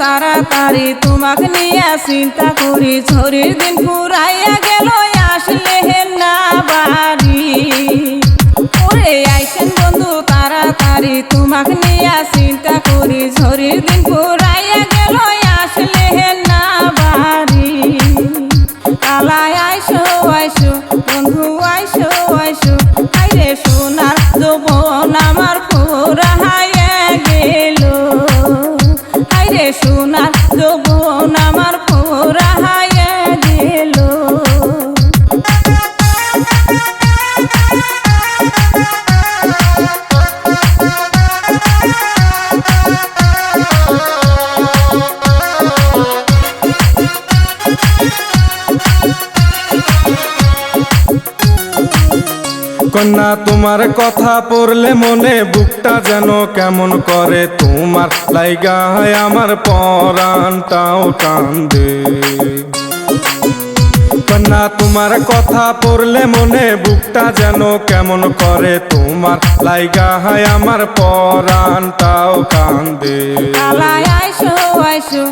তাড়াতাড়ি। তোমাকে নিয়ে চিন্তা করি, ঝড়ির দিন ফুরাইয়া গেল, আসলে না বাড়ি। ওরে আইসেন বন্ধু তাড়াতাড়ি, তোমাকে নিয়ে চিন্তা করি, ঝড়ির দিন ফুরাইয়া গেল, আসলে না বাড়ি। কালায় আইসো আইসো, বন্ধু আইসো আইসো আইরে সোনার কন্যা, তোমার কথা পড়লে মনে বুকটা যেন কেমন করে। তোমার লাইগায় আমার পরানটাও কান্দে কন্যা, তোমার কথা পড়লে মনে বুকটা যেন কেমন করে। তোমার লাইগায় আমার পরানটাও কান্দে আইসো আইসো আইসো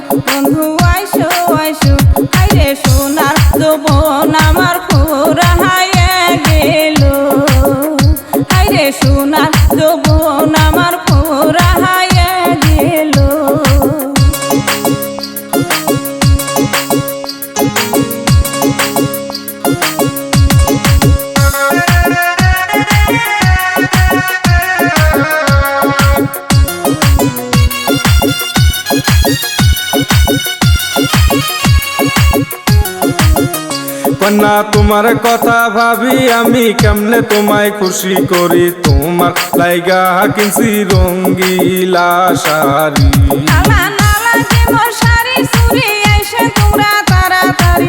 কন্যা, তোমার কথা ভাবি আমি কেমনে তোমায় খুশি করি? তোমার লাইগা কিনছি রঙ্গিলা শাড়ি। নালা তোমরা তাড়াতাড়ি।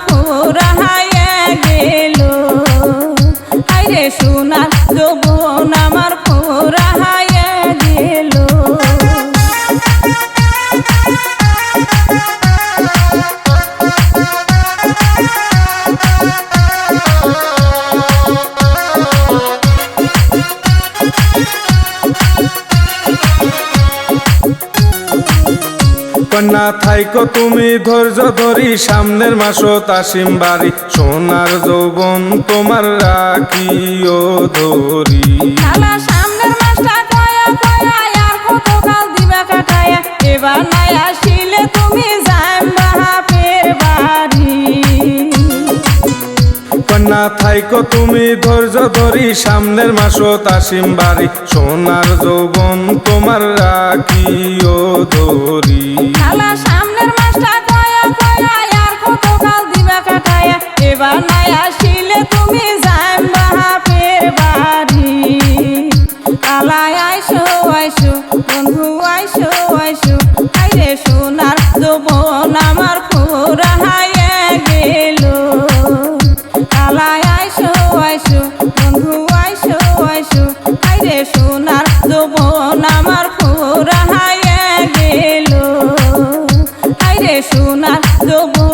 যৌবন আমার কন্যা থাইকো তুমি ধৈর্য ধরি সামনের মাসত আসিম বাড়ি। সোনার যৌবন তোমার রাখিও ধরি। থাইকো তুমি ধৈর্য ধরি, সামনের মাসত তাসিম বাড়ি। সোনার যৌবন তোমার রাখিও ধরি। সামনের মাসটা দয়া দয়া, আর কত কাল দিবা এবার নাই আসিলে তুমি আমার ফুরাইয়া গেল। আইরে সোনার যৌবন